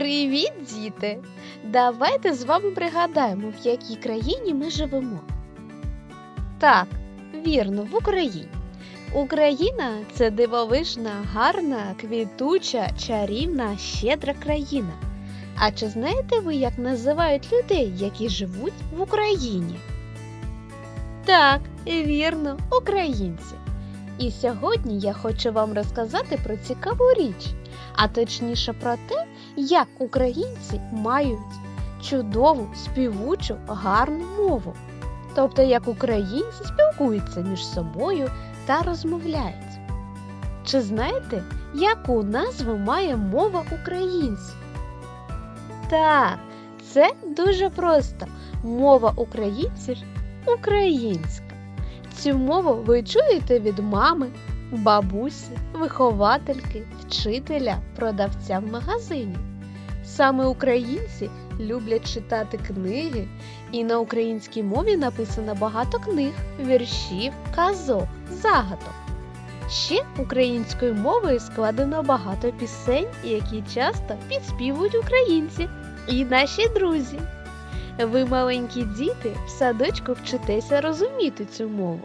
Привіт, діти! Давайте з вами пригадаємо, в якій країні ми живемо. Так, вірно, в Україні. Україна це дивовижна, гарна, квітуча, чарівна, щедра країна. А чи знаєте ви, як називають людей, які живуть в Україні? Так, вірно, українці. І сьогодні я хочу вам розказати про цікаву річ, а точніше про те, як українці мають чудову, співучу, гарну мову. Тобто, як українці спілкуються між собою та розмовляють. Чи знаєте, яку назву має мова українців? Так, це дуже просто. Мова українців українська. Цю мову ви чуєте від мами, бабусі, виховательки, вчителя, продавця в магазині. Саме українці люблять читати книги, і на українській мові написано багато книг, віршів, казок, загадок. Ще українською мовою складено багато пісень, які часто підспівують українці і наші друзі. Ви, маленькі діти, в садочку вчитеся розуміти цю мову.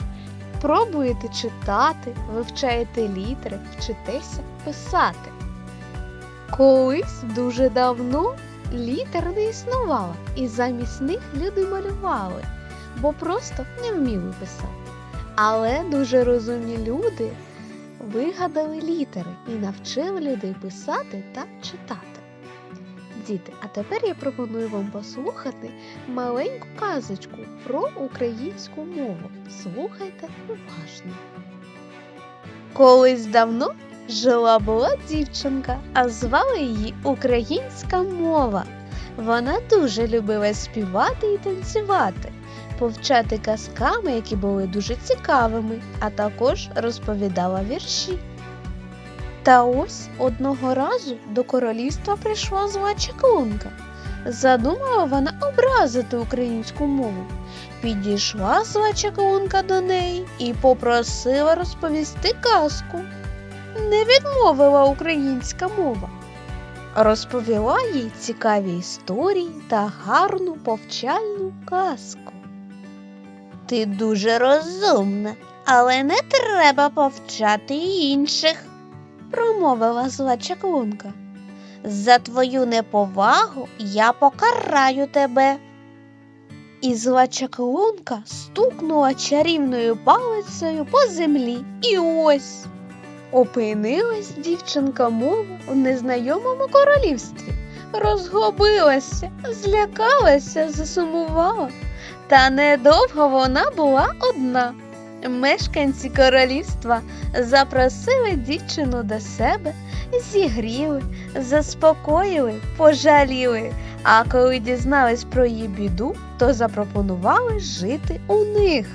Пробуєте читати, вивчаєте літери, вчитеся писати. Колись дуже давно літер не існувало, і замість них люди малювали, бо просто не вміли писати. Але дуже розумні люди вигадали літери і навчили людей писати та читати. Діти, а тепер я пропоную вам послухати маленьку казочку про українську мову. Слухайте уважно. Колись давно жила була дівчинка, а звали її Українська мова. Вона дуже любила співати і танцювати, повчати казками, які були дуже цікавими, а також розповідала вірші. Та ось одного разу до королівства прийшла зла чаклунка. Задумала вона образити українську мову. Підійшла зла чаклунка до неї і попросила розповісти казку. Не відмовила українська мова. Розповіла їй цікаві історії та гарну повчальну казку. Ти дуже розумна, але не треба повчати інших промовила зла чаклунка. За твою неповагу я покараю тебе. І зла чаклунка стукнула чарівною палицею по землі. І ось опинилась дівчинка мова у незнайомому королівстві, розгубилася, злякалася, засумувала. Та недовго вона була одна. Мешканці королівства запросили дівчину до себе, зігріли, заспокоїли, пожаліли. А коли дізнались про її біду, то запропонували жити у них.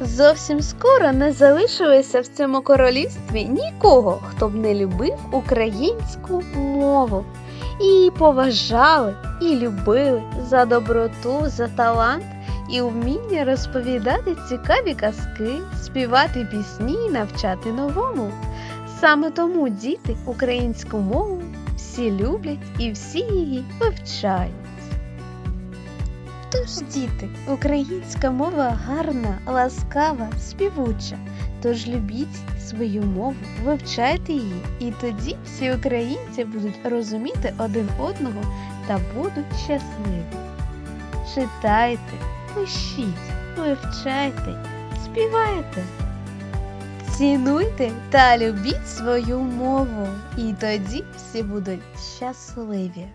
Зовсім скоро не залишилося в цьому королівстві нікого, хто б не любив українську мову. І поважали і любили за доброту, за талант і вміння розповідати цікаві казки, співати пісні і навчати новому. Саме тому діти українську мову всі люблять і всі її вивчають. Тож, діти, українська мова гарна, ласкава, співуча. Тож любіть свою мову, вивчайте її, і тоді всі українці будуть розуміти один одного та будуть щасливі. Читайте, пишіть, вивчайте, співайте. Цінуйте та любіть свою мову, і тоді всі будуть щасливі.